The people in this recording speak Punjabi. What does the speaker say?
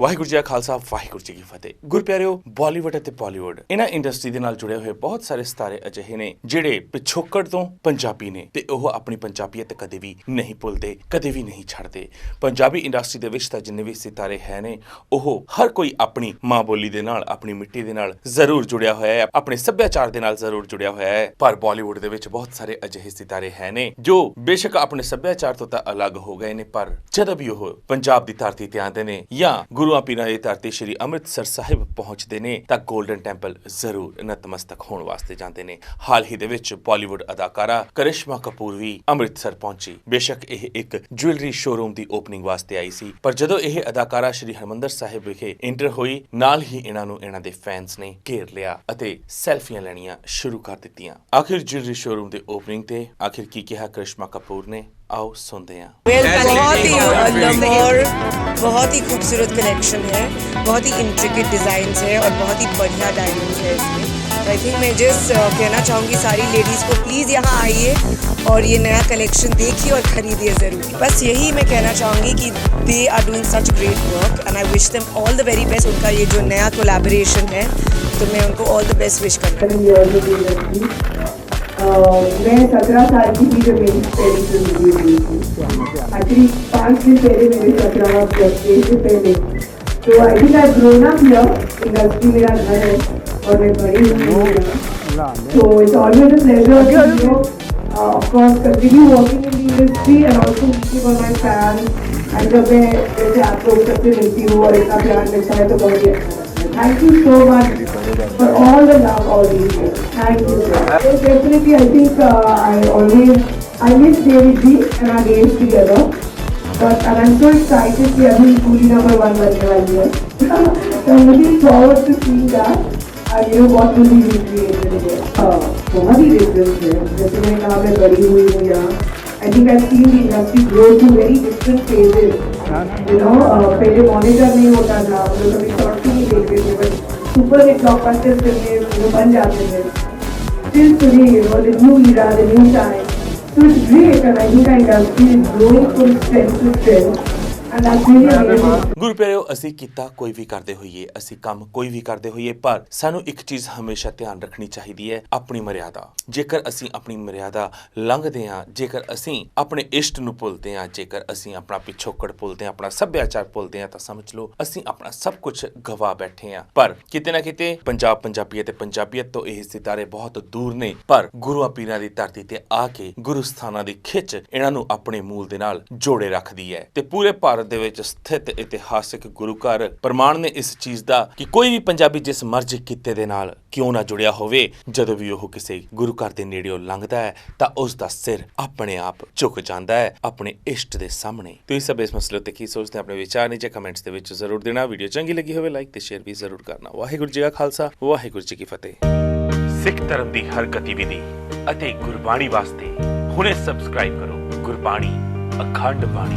ਵਾਹਿਗੁਰੂ ਜੀ ਕਾ ਖਾਲਸਾ, ਵਾਹਿਗੁਰੂ ਜੀ ਕੀ ਫਤਿਹ। ਗੁਰਪਿਆਰਿਓ, ਬਾਲੀਵੁੱਡ ਅਤੇ ਬਾਲੀਵੁੱਡ ਇਹਨਾਂ ਇੰਡਸਟਰੀ ਦੇ ਨਾਲ ਜੁੜੇ ਹੋਏ ਬਹੁਤ ਸਾਰੇ ਸਿਤਾਰੇ ਅਜਿਹੇ ਨੇ ਜਿਹੜੇ ਪਿਛੋਕੜ ਤੋਂ ਪੰਜਾਬੀ ਨੇ ਤੇ ਉਹ ਆਪਣੀ ਪੰਜਾਬੀਅਤ ਕਦੇ ਵੀ ਨਹੀਂ ਭੁੱਲਦੇ, ਕਦੇ ਵੀ ਨਹੀਂ ਛੱਡਦੇ। ਪੰਜਾਬੀ ਇੰਡਸਟਰੀ ਦੇ ਵਿੱਚ ਤਾਂ ਜਿੰਨੇ ਵੀ ਸਿਤਾਰੇ ਹੈ ਨੇ, ਉਹ ਹਰ ਕੋਈ ਆਪਣੀ ਮਾਂ ਬੋਲੀ ਦੇ ਨਾਲ, ਆਪਣੀ ਮਿੱਟੀ ਦੇ ਨਾਲ ਜ਼ਰੂਰ ਜੁੜਿਆ ਹੋਇਆ ਹੈ, ਆਪਣੇ ਸੱਭਿਆਚਾਰ ਦੇ ਨਾਲ ਜ਼ਰੂਰ ਜੁੜਿਆ ਹੋਇਆ ਹੈ। ਪਰ ਬਾਲੀਵੁੱਡ ਦੇ ਵਿੱਚ ਬਹੁਤ ਸਾਰੇ ਅਜਿਹੇ ਸਿਤਾਰੇ ਹੈ ਨੇ, ਜੋ ਬੇਸ਼ੱਕ ਆਪਣੇ ਸੱਭਿਆਚਾਰ ਤੋਂ ਤਾਂ ਅਲੱਗ ਹੋ ਗਏ ਨੇ, ਪਰ ਜਦੋਂ ਵੀ ਉਹ ਪੰਜਾਬ ਦੀ ਧਰਤੀ ਤੇ ਆਉਂਦੇ ਨੇ ਜਾਂ ਗੁਰੂ ਪੀਰਾਂ ਦੇ ਧਰਤੀ ਸ਼੍ਰੀ ਅੰਮ੍ਰਿਤਸਰ ਸਾਹਿਬ ਪਹੁੰਚਦੇ ਨੇ ਤਾਂ 골ਡਨ ਟੈਂਪਲ ਜ਼ਰੂਰ ਨਤਮਸਤਕ ਹੋਣ ਵਾਸਤੇ ਜਾਂਦੇ ਨੇ। ਹਾਲ ਹੀ ਦੇ ਵਿੱਚ ਬਾਲੀਵੁੱਡ ਅਦਾਕਾਰਾ ਕਰਿਸ਼ਮਾ ਕਪੂਰ ਵੀ ਅੰਮ੍ਰਿਤਸਰ ਪਹੁੰਚੀ। ਬੇਸ਼ੱਕ ਇਹ ਇੱਕ ਜੁਐਲਰੀ ਸ਼ੋਰੂਮ ਦੀ ਓਪਨਿੰਗ ਵਾਸਤੇ ਆਈ ਸੀ ਪਰ ਜਦੋਂ ਇਹ ਅਦਾਕਾਰਾ ਸ਼੍ਰੀ ਹਰਮੰਦਰ ਸਾਹਿਬ ਵਿਖੇ ਇੰਟਰ ਹੋਈ ਨਾਲ ਹੀ ਇਹਨਾਂ ਨੂੰ ਇਹਨਾਂ ਦੇ ਫੈਨਸ ਨੇ ਘੇਰ ਲਿਆ ਅਤੇ ਸੈਲਫੀਆਂ ਲੈਣੀਆਂ ਸ਼ੁਰੂ ਕਰ ਦਿੱਤੀਆਂ। ਆਖਿਰ ਜੁਐਲਰੀ ਸ਼ੋਰੂਮ ਦੇ ਓਪਨਿੰਗ ਤੇ ਆਖਿਰ ਕੀ ਕਿਹਾ ਕਰਿਸ਼ਮਾ ਕਪੂਰ ਨੇ? ਆਓ ਸੁਣਦੇ ਹਾਂ। ਬਹੁਤ ਹੀ बहुत ही खूबसूरत कलेक्शन है, बहुत ही इंट्रिकेट डिज़ाइन है और बहुत ही बढ़िया डायमंड है इसमें। आई थिंक मैं जस्ट कहना चाहूँगी सारी लेडीज़ को प्लीज़ यहाँ आइए और ये नया कलेक्शन देखिए और ख़रीदिए ज़रूर। बस यही मैं कहना चाहूँगी कि they are doing such great work and I wish them all the very best उनका ये जो नया कोलैबोरेशन है तो मैं उनको ऑल द बेस्ट विश करना seven years of industry. Uh, मैं सत्रह साल की थी जब मेरी पहली फिल्म रिलीज हुई थी एक्चुअली पाँच दिन पहले मेरे सत्रह बर्थडे से पहले तो I think I grown up here industry मेरा घर है और मैं बड़ी हूँ so it's always a pleasure to you know uh, of course continue working in the industry and also meeting all my fans and जब मैं जैसे आप लोग सबसे मिलती हूँ और इतना प्यार मिलता है तो बहुत ही अच्छा लगता है thank you so much for all the love all these years. Thank you. Sir. So definitely, I think uh, I always I miss David G and our days together. But and I'm so excited कि अभी पूरी number one बनने वाली है. so I'm looking forward to seeing that. And you know what will be recreated again. Uh, बहुत ही different है. जैसे मैंने कहा मैं बड़ी हुई हूँ यहाँ. I think I've seen the industry grow to very different phases. You know, uh, पहले मॉनिटर नहीं होता था, सुपर हिट ब्लॉकबस्टर फिल्में वो बन जाते थे. Still today, you know, the new era, the new time. So it's great, and I think our industry is growing from strength to strength, ਗੁਰੂ ਪਿਆਰਿਓ ਅਸੀਂ ਕੀਤਾ ਕੋਈ ਵੀ ਕਰਦੇ ਹੋਈਏ, ਅਸੀਂ ਕੰਮ ਕੋਈ ਵੀ ਕਰਦੇ ਹੋਈਏ, ਪਰ ਸਾਨੂੰ ਇੱਕ ਚੀਜ਼ ਹਮੇਸ਼ਾ ਧਿਆਨ ਰੱਖਣੀ ਚਾਹੀਦੀ ਹੈ, ਆਪਣੀ ਮਰਿਆਦਾ। ਜੇਕਰ ਅਸੀਂ ਆਪਣੀ ਮਰਿਆਦਾ ਲੰਘਦੇ ਹਾਂ, ਜੇਕਰ ਅਸੀਂ ਆਪਣੇ ਇਸ਼ਟ ਨੂੰ ਭੁੱਲਦੇ ਹਾਂ, ਜੇਕਰ ਅਸੀਂ ਆਪਣਾ ਪਿਛੋਕੜ ਭੁੱਲਦੇ ਹਾਂ, ਆਪਣਾ ਸੱਭਿਆਚਾਰ ਭੁੱਲਦੇ ਹਾਂ, ਤਾਂ ਸਮਝ ਲਓ, ਅਸੀਂ ਆਪਣਾ ਸਭ ਕੁਝ ਗਵਾ ਬੈਠੇ ਹਾਂ। ਪਰ ਕਿਤੇ ਨਾ ਕਿਤੇ ਪੰਜਾਬ ਪੰਜਾਬੀਅਤ ਤੇ ਪੰਜਾਬੀਅਤ ਤੋਂ ਇਹ ਸਿਤਾਰੇ ਬਹੁਤ ਦੂਰ ਨੇ, ਪਰ ਗੁਰੂਆਂ ਪੀਰਾਂ ਦੀ ਧਰਤੀ ਤੇ ਆ ਕੇ ਗੁਰੂ ਸਥਾਨਾਂ ਦੀ ਖਿੱਚ ਇਹਨਾਂ ਨੂੰ ਆਪਣੇ ਮੂਲ ਦੇ ਨਾਲ ਜੋੜੇ ਰੱਖਦੀ ਹੈ ਤੇ ਪੂਰੇ ਭਾਰਤ ਦੇ ਵਿੱਚ ਸਥਿਤ ਇਤਿਹਾਸਿਕ ਗੁਰੂ ਘਰ ਪ੍ਰਮਾਣ ਨੇ ਇਸ ਚੀਜ਼ ਦਾ ਕਿ ਕੋਈ ਵੀ ਪੰਜਾਬੀ ਜਿਸ ਮਰਜ਼ੀ ਕਿੱਤੇ ਦੇ ਨਾਲ ਕਿਉਂ ਨਾ ਜੁੜਿਆ ਹੋਵੇ, ਜਦੋਂ ਵੀ ਉਹ ਕਿਸੇ ਗੁਰੂ ਘਰ ਦੇ ਨੇੜਿਓਂ ਲੰਘਦਾ ਹੈ, ਤਾਂ ਉਸ ਦਾ ਸਿਰ ਆਪਣੇ ਆਪ ਝੁਕ ਜਾਂਦਾ ਹੈ, ਆਪਣੇ ਇਸ਼ਟ ਦੇ ਸਾਹਮਣੇ। ਤੁਸੀਂ ਸਭ ਇਸ ਮਸਲੇ ਉੱਤੇ ਕੀ ਸੋਚਦੇ ਆਪਣੇ ਵਿਚਾਰ ਨੀਚੇ ਕਮੈਂਟਸ ਦੇ ਵਿੱਚ ਜ਼ਰੂਰ ਦੇਣਾ। ਵੀਡੀਓ ਚੰਗੀ ਲੱਗੀ ਹੋਵੇ, ਲਾਈਕ ਤੇ ਸ਼ੇਅਰ ਵੀ ਜ਼ਰੂਰ ਕਰਨਾ। ਵਾਹਿਗੁਰੂ ਜੀ ਕਾ ਖਾਲਸਾ, ਵਾਹਿਗੁਰੂ ਜੀ ਕੀ ਫਤਿਹ। ਸਿੱਖ ਧਰਮ ਦੀ ਹਰ ਗਤੀਵਿਧੀ ਅਤੇ ਗੁਰਬਾਣੀ ਵਾਸਤੇ ਹੁਣੇ ਸਬਸਕ੍ਰਾਈਬ ਕਰੋ। ਗੁਰਬਾਣੀ, ਅਖੰਡ ਬਾਣੀ।